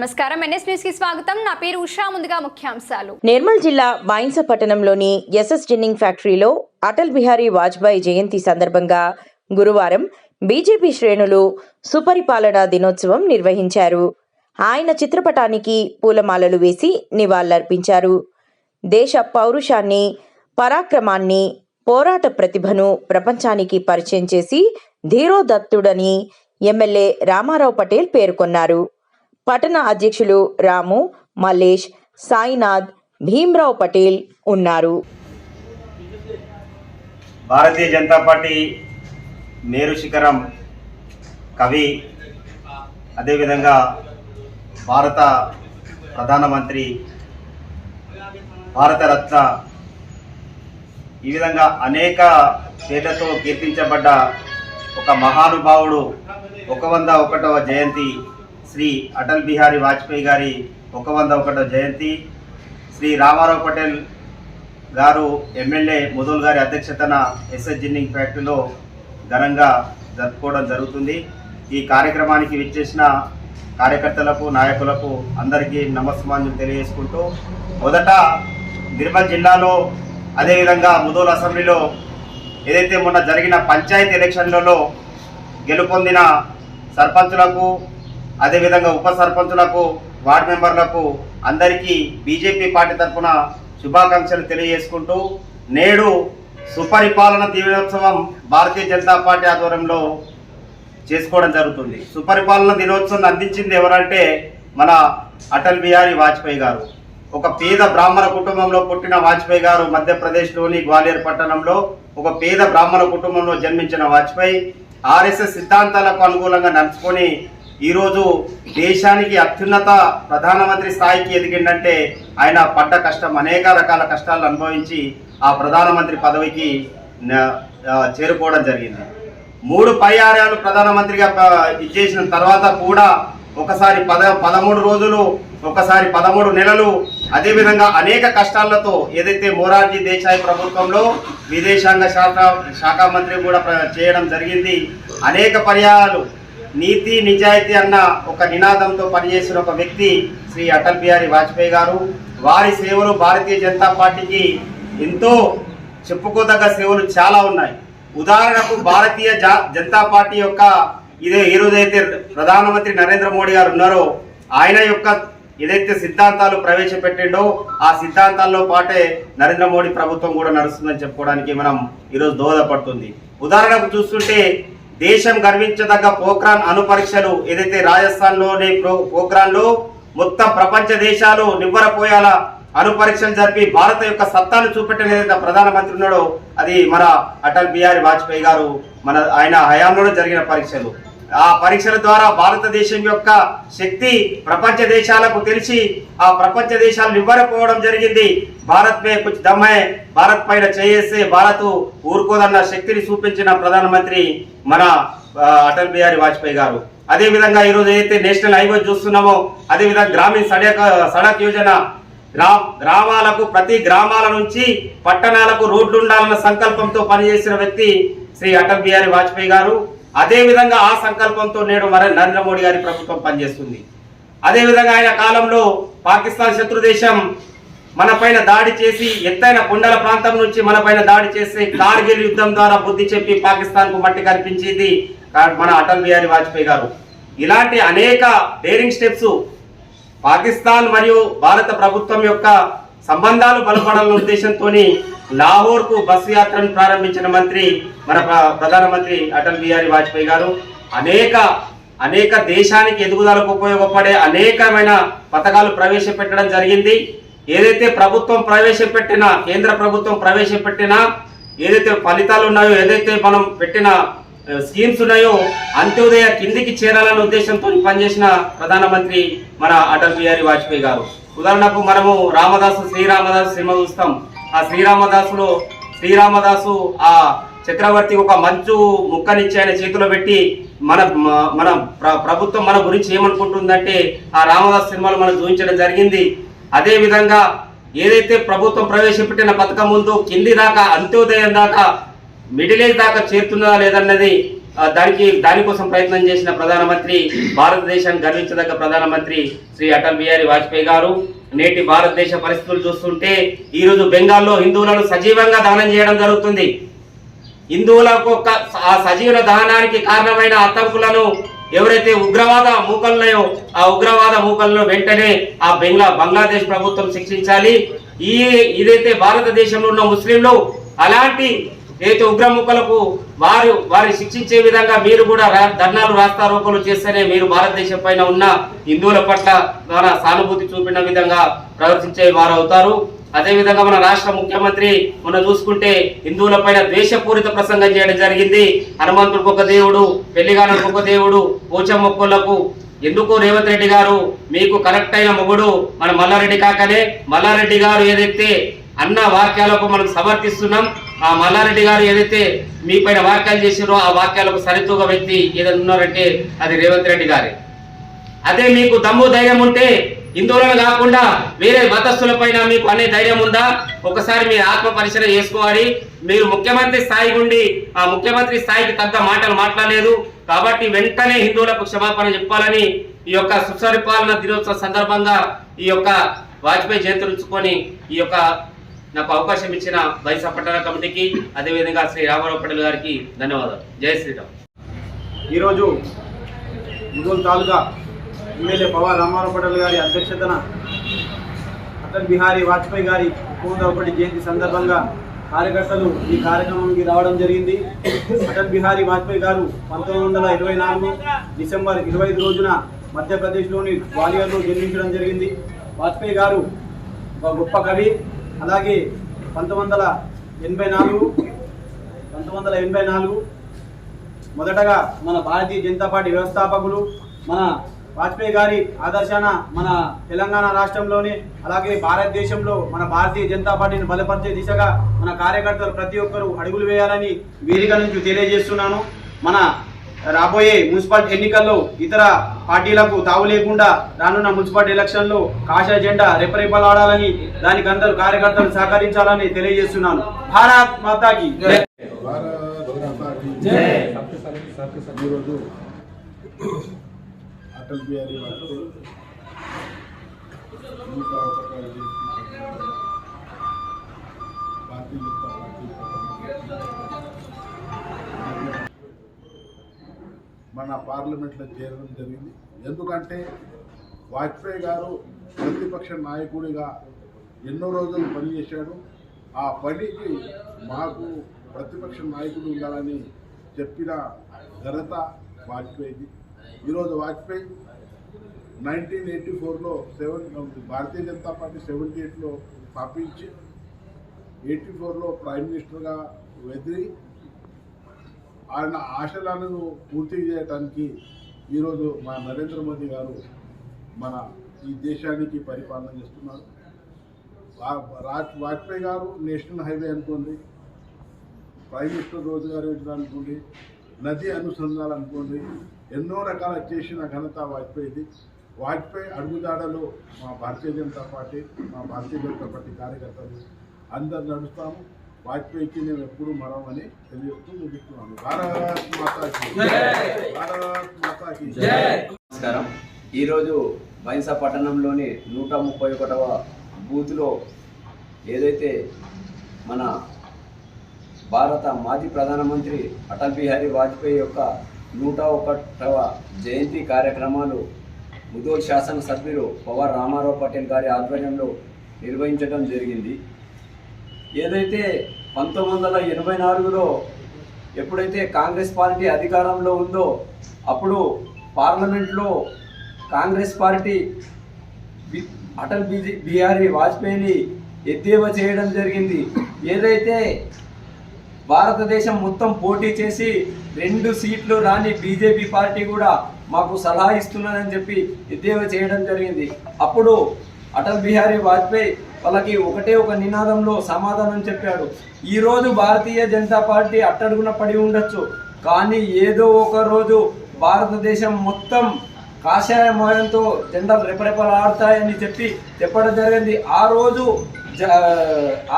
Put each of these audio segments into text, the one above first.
నమస్కారం. ఎన్ఎస్ న్యూస్కి స్వాగతం. నా పేరు ఉషా. ముందుగా ముఖ్యాంశాలు. నిర్మల్ జిల్లా బాయిన్స పట్టణంలోని ఎస్ఎస్ జిన్నింగ్ ఫ్యాక్టరీలో అటల్ బిహారీ వాజ్పేయి జయంతి సందర్భంగా గురువారం బీజేపీ శ్రేణులు సుపరిపాలనా దినోత్సవం నిర్వహించారు. ఆయన చిత్రపటానికి పూలమాలలు వేసి నివాళులర్పించారు. దేశ పౌరుషాన్ని పరాక్రమాన్ని పోరాట ప్రతిభను ప్రపంచానికి పరిచయం చేసి ధీరోదత్తుడని ఎమ్మెల్యే రామారావు పటేల్ పేర్కొన్నారు. పట్టణ అధ్యక్షులు రాము మల్లేష్ సాయినాథ్ భీమ్రావు పటేల్ ఉన్నారు. భారతీయ జనతా పార్టీ మేరు శిఖరం కవి అదేవిధంగా భారత ప్రధానమంత్రి భారతరత్న ఈ విధంగా అనేక పేర్లతో కీర్తించబడ్డ ఒక మహానుభావుడు ఒక వంద ఒకటవ జయంతి శ్రీ అటల్ బిహారీ వాజ్పేయి గారి ఒక వంద ఒకటో జయంతి. శ్రీ రామారావు పటేల్ గారు ఎమ్మెల్యే ముదోల్ గారి అధ్యక్షతన ఎస్ఎస్ జిన్నింగ్ ఫ్యాక్టరీలో ఘనంగా జరుపుకోవడం జరుగుతుంది. ఈ కార్యక్రమానికి విచ్చేసిన కార్యకర్తలకు నాయకులకు అందరికీ నమస్మాన్యం తెలియజేసుకుంటూ మొదట నిర్మల్ జిల్లాలో అదేవిధంగా ముదోల్ అసెంబ్లీలో ఏదైతే మొన్న జరిగిన పంచాయతీ ఎలక్షన్లలో గెలుపొందిన సర్పంచులకు అదేవిధంగా ఉప సర్పంచులకు వార్డు మెంబర్లకు అందరికీ బీజేపీ పార్టీ తరఫున శుభాకాంక్షలు తెలియజేసుకుంటూ నేడు సుపరిపాలన దినోత్సవం భారతీయ జనతా పార్టీ ఆధ్వర్యంలో చేసుకోవడం జరుగుతుంది. సుపరిపాలన దినోత్సవం అందించింది ఎవరంటే మన అటల్ బిహారీ వాజ్పేయి గారు. ఒక పేద బ్రాహ్మణ కుటుంబంలో పుట్టిన వాజ్పేయి గారు మధ్యప్రదేశ్లోని గ్వాలియర్ పట్టణంలో ఒక పేద బ్రాహ్మణ కుటుంబంలో జన్మించిన వాజ్పేయి ఆర్ఎస్ఎస్ సిద్ధాంతాలకు అనుకూలంగా నడుచుకొని ఈరోజు దేశానికి అత్యున్నత ప్రధానమంత్రి స్థాయికి ఎదిగిందంటే ఆయన పడ్డ కష్టం అనేక రకాల కష్టాలను అనుభవించి ఆ ప్రధానమంత్రి పదవికి చేరుకోవడం జరిగింది. మూడు పర్యాయాలు ప్రధానమంత్రిగా ఇచ్చేసిన తర్వాత కూడా ఒకసారి పద పదమూడు రోజులు ఒకసారి పదమూడు నెలలు అదేవిధంగా అనేక కష్టాలతో ఏదైతే మొరార్జీ దేశాయ్ ప్రభుత్వంలో విదేశాంగ శాఖ శాఖ మంత్రి కూడా చేయడం జరిగింది. అనేక పర్యాయాలు నీతి నిజాయితీ అన్న ఒక నినాదంతో పనిచేసిన ఒక వ్యక్తి శ్రీ అటల్ బిహారీ వాజ్పేయి గారు. వారి సేవలు భారతీయ జనతా పార్టీకి ఎంతో చెప్పుకోదగ్గ సేవలు చాలా ఉన్నాయి. ఉదాహరణకు భారతీయ జనతా పార్టీ యొక్క ఇదే ఈ రోజైతే ప్రధానమంత్రి నరేంద్ర మోడీ గారు ఉన్నారో ఆయన యొక్క ఏదైతే సిద్ధాంతాలు ప్రవేశపెట్టిండో ఆ సిద్ధాంతాల్లో పాటే నరేంద్ర మోడీ ప్రభుత్వం కూడా నడుస్తుందని చెప్పుకోవడానికి మనం ఈరోజు దోహదపడుతుంది. ఉదాహరణకు చూస్తుంటే దేశం గర్వించదగ్గ పోఖ్రాన్ అణు పరీక్షలు ఏదైతే రాజస్థాన్లోని ప్రో- పోఖ్రాన్లో మొత్తం ప్రపంచ దేశాలు నివ్వరపోయేలా అణు పరీక్షలు జరిపి భారత యొక్క సత్తాను చూపెట్టిన ఏదైతే ప్రధానమంత్రి ఉన్నాడో అది మన అటల్ బిహారీ వాజ్పేయి గారు మన ఆయన హయాంలో జరిగిన పరీక్షలు. ఆ పరీక్షల ద్వారా భారతదేశం యొక్క శక్తి ప్రపంచ దేశాలకు తెలిసి ఆ ప్రపంచ దేశాలు నివ్వరపోవడం జరిగింది. భారత్ మే కుచ్ దమ్మే భారత్ పైన చేయేస్తే భారత్ ఊరుకోదన్న శక్తిని చూపించిన ప్రధానమంత్రి మన అటల్ బిహారీ వాజ్పేయి గారు. అదే విధంగా ఈరోజు ఏదైతే నేషనల్ హైవే చూస్తున్నామో అదేవిధంగా గ్రామీణ సడక్ సడక్ యోజన గ్రా గ్రామాలకు ప్రతి గ్రామాల నుంచి పట్టణాలకు రోడ్లు ఉండాలన్న సంకల్పంతో పనిచేసిన వ్యక్తి శ్రీ అటల్ బిహారీ వాజ్పేయి గారు. అదే విధంగా ఆ సంకల్పంతో నేడు మరి నరేంద్ర మోడీ గారి ప్రభుత్వం పనిచేస్తుంది. అదే విధంగా ఆయన కాలంలో పాకిస్తాన్ శత్రు దేశం మన పైన దాడి చేసి ఎత్తైన కొండల ప్రాంతం నుంచి మన పైన దాడి చేసి కార్గిల్ యుద్ధం ద్వారా బుద్ధి చెప్పి పాకిస్తాన్కు మట్టి కనిపించేది మన అటల్ బిహారీ వాజ్పేయి గారు. ఇలాంటి అనేక డేరింగ్ స్టెప్స్ పాకిస్తాన్ మరియు భారత ప్రభుత్వం యొక్క సంబంధాలు బలపడాలన్న ఉద్దేశంతో లాహోర్కు బస్సు యాత్రను ప్రారంభించిన మంత్రి మన ప్ర- ప్రధానమంత్రి అటల్ బిహారీ వాజ్పేయి గారు అనేక అనేక దేశానికి ఎదుగుదలకు ఉపయోగపడే అనేకమైన పథకాలు ప్రవేశపెట్టడం జరిగింది. ఏదైతే ప్రభుత్వం ప్రవేశపెట్టిన కేంద్ర ప్రభుత్వం ప్రవేశపెట్టిన ఏదైతే ఫలితాలు ఉన్నాయో ఏదైతే మనం పెట్టిన స్కీమ్స్ ఉన్నాయో అంత్యోదయ కిందికి చేరాలనే ఉద్దేశంతో పనిచేసిన ప్రధానమంత్రి మన అటల్ బిహారీ వాజ్పేయి గారు. ఉదాహరణకు మనము రామదాసు శ్రీరామదాసు సినిమా చూస్తాం. ఆ శ్రీరామదాసులో శ్రీరామదాసు ఆ చక్రవర్తి ఒక మంచు ముక్కనిచ్చి ఆయన చేతిలో పెట్టి మన మన ప్రభుత్వం మన గురించి ఏమనుకుంటుందంటే ఆ రామదాస్ సినిమాలు మనం చూపించడం జరిగింది. అదే విధంగా ఏదైతే ప్రభుత్వం ప్రవేశపెట్టిన పథకం ముందు కింది దాకా అంత్యోదయం దాకా మిడిల్ ఏజ్ దాకా చేరుతుందా లేదన్నది దానికి దానికోసం ప్రయత్నం చేసిన ప్రధానమంత్రి భారతదేశాన్ని గర్వించదగ్గ ప్రధానమంత్రి శ్రీ అటల్ బిహారీ వాజ్పేయి గారు. నేటి భారతదేశ పరిస్థితులు చూస్తుంటే ఈరోజు బెంగాల్లో హిందువులను సజీవంగా దానం చేయడం జరుగుతుంది. హిందువులకు ఒక ఆ సజీవ దహనానికి కారణమైన ఆతంకులను ఎవరైతే ఉగ్రవాద మూకలున్నాయో ఆ ఉగ్రవాద మూకలను వెంటనే ఆ బెంగ్లా బంగ్లాదేశ్ ప్రభుత్వం శిక్షించాలి. ఈ ఇదైతే భారతదేశంలో ఉన్న ముస్లింలు అలాంటి ఏదైతే ఉగ్రముఖలకు వారు వారిని శిక్షించే విధంగా మీరు కూడా ధర్నాలు రాస్తారోకలు చేస్తేనే మీరు భారతదేశం పైన ఉన్న హిందువుల పట్ల ద్వారా సానుభూతి చూపిన విధంగా ప్రదర్శించే వారు అవుతారు అదేవిధంగా మన రాష్ట్ర ముఖ్యమంత్రి మొన్న చూసుకుంటే హిందువుల పైన ద్వేషపూరిత ప్రసంగం చేయడం జరిగింది. హనుమంతుడికి ఒక దేవుడు పెళ్ళిగానుడికి ఒక దేవుడు పోచమ్మొక్కులకు ఎందుకు రేవంత్ రెడ్డి గారు మీకు కరెక్ట్ అయిన మొగుడు మన మల్లారెడ్డి కాకనే. మల్లారెడ్డి గారు ఏదైతే అన్న వాక్యాలకు మనం సమర్థిస్తున్నాం ఆ మల్లారెడ్డి గారు ఏదైతే మీ పైన వాక్యాలు చేసిరో ఆ వాక్యాలకు సరితూగ వ్యక్తి ఏదైనా ఉన్నారంటే అది రేవంత్ రెడ్డి గారే. అదే మీకు దమ్ము ధైర్యం ఉంటే హిందువులను కాకుండా వేరే మతస్థుల పైన మీకు అనే ధైర్యం ఉందా? ఒకసారి మీ ఆత్మ పరిశీలన చేసుకోవాలి. మీరు ముఖ్యమంత్రి స్థాయి నుండి ఆ ముఖ్యమంత్రి స్థాయికి తగ్గ మాటలు మాట్లాడలేదు. కాబట్టి వెంటనే హిందువులకు క్షమాపణ చెప్పాలని ఈ యొక్క సుపరిపాలన దినోత్సవ సందర్భంగా ఈ యొక్క వాజ్పేయి జయంతి ఉంచుకొని ఈ యొక్క నాకు అవకాశం ఇచ్చిన వైసా పట్టణ కమిటీకి అదేవిధంగా శ్రీ రామారావు పటేల్ గారికి ధన్యవాదాలు. జై శ్రీరామ్. ఈరోజు ముదోల్ తాలూకా ఎమ్మెల్యే పవార్ రామారావు పటేల్ గారి అధ్యక్షతన అటల్ బిహారీ వాజ్పేయి గారి ముప్పై జయంతి సందర్భంగా కార్యకర్తలు ఈ కార్యక్రమానికి రావడం జరిగింది. అటల్ బిహారీ వాజ్పేయి గారు పంతొమ్మిది వందల ఇరవై నాలుగు డిసెంబర్ ఇరవై ఐదు రోజున మధ్యప్రదేశ్లోని గ్వాలియర్లో జన్మించడం జరిగింది. వాజ్పేయి గారు ఒక గొప్ప కవి. అలాగే పంతొమ్మిది వందల ఎనభై నాలుగు పంతొమ్మిది వందల ఎనభై నాలుగు మొదటగా మన భారతీయ జనతా పార్టీ వ్యవస్థాపకులు మన వాజ్పేయి గారి ఆదర్శాన మన తెలంగాణ రాష్ట్రంలోనే అలాగే భారతదేశంలో మన భారతీయ జనతా పార్టీని బలపరిచే దిశగా మన కార్యకర్తలు ప్రతి ఒక్కరూ అడుగులు వేయాలని వేదిక నుంచి తెలియజేస్తున్నాను. మన రాబోయే మున్సిపల్ ఎన్నికల్లో ఇతర పార్టీలకు తావు లేకుండా రానున్న మున్సిపల్ ఎలక్షన్లో కాషాయ జెండా రెపరెపలాడాలని దానికి అందరూ కార్యకర్తలు సహకరించాలని తెలియజేస్తున్నాను. భారత్ మాతాకి. ఈరోజు అటల్ బిహారీ వాజ్పేయి నూట భారతీయ జనతా పార్టీ మన పార్లమెంట్లో చేరడం జరిగింది. ఎందుకంటే వాజ్పేయి గారు ప్రతిపక్ష నాయకుడిగా ఎన్నో రోజులు పనిచేశాడు. ఆ పనికి మాకు ప్రతిపక్ష నాయకుడు ఉండాలని చెప్పిన ఘనత వాజ్పేయిది. ఈరోజు వాజ్పేయి నైన్టీన్ ఎయిటీ ఫోర్లో seven Bharatiya Janata party seventy ఎయిట్లో స్థాపించి ఎయిటీ ఫోర్లో ప్రైమ్ మినిస్టర్గా వెదిరి ఆయన ఆశలను పూర్తి చేయడానికి ఈరోజు మా నరేంద్ర మోదీ గారు మన ఈ దేశానికి పరిపాలన చేస్తున్నారు. రాజ్ వాజ్పేయి గారు నేషనల్ హైవే అనుకోండి ప్రైమ్ మినిస్టర్ రోజ్గార్ యోజన అనుకోండి నది అనుసంధానం అనుకోండి ఎన్నో రకాల చేసిన ఘనత వాజ్పేయిది. వాజ్పేయి అడుగుదాడలో మా భారతీయ జనతా పార్టీ మా భారతీయ జనతా పార్టీ కార్యకర్తలు అందరు నడుస్తాము. వాజ్పేయికి మేము ఎప్పుడు మరవని తెలియజేస్తూ ముగిస్తున్నాను. భారత్ మాతాకి భారత్ మాతాకి నమస్కారం. ఈరోజు బైన్సా పట్టణంలోని నూట ముప్పై ఒకటవ బూత్లో ఏదైతే మన భారత మాజీ ప్రధానమంత్రి అటల్ బిహారీ వాజ్పేయి యొక్క నూట ఒకటవ జయంతి కార్యక్రమాలు ముదోల్ శాసనసభ్యులు పవర్ రామారావు పటేల్ గారి ఆధ్వర్యంలో నిర్వహించడం జరిగింది. ఏదైతే పంతొమ్మిది వందల ఎనభై నాలుగులో ఎప్పుడైతే కాంగ్రెస్ పార్టీ అధికారంలో ఉందో అప్పుడు పార్లమెంట్లో కాంగ్రెస్ పార్టీ బి- అటల్ బిజి బిహారీ వాజ్పేయిని ఎద్దేవా చేయడం జరిగింది. ఏదైతే భారతదేశం మొత్తం పోటీ చేసి రెండు సీట్లు రాని బీజేపీ పార్టీ కూడా మాకు సలహా ఇస్తున్నదని చెప్పి ఎద్దేవా చేయడం జరిగింది. అప్పుడు అటల్ బిహారీ వాజ్పేయి వాళ్ళకి ఒకటే ఒక నినాదంలో సమాధానం చెప్పాడు. ఈరోజు భారతీయ జనతా పార్టీ అట్టడుగున పడి ఉండొచ్చు. కానీ ఏదో ఒక రోజు భారతదేశం మొత్తం కాషాయ మాయంతో జెండాలు రెపరెపలాడతాయని చెప్పి చెప్పడం జరిగింది. ఆ రోజు జ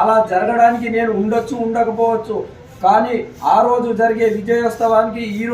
అలా జరగడానికి నేను ఉండొచ్చు ఉండకపోవచ్చు. కానీ ఆ రోజు జరిగే విజయోత్సవానికి ఈ రోజు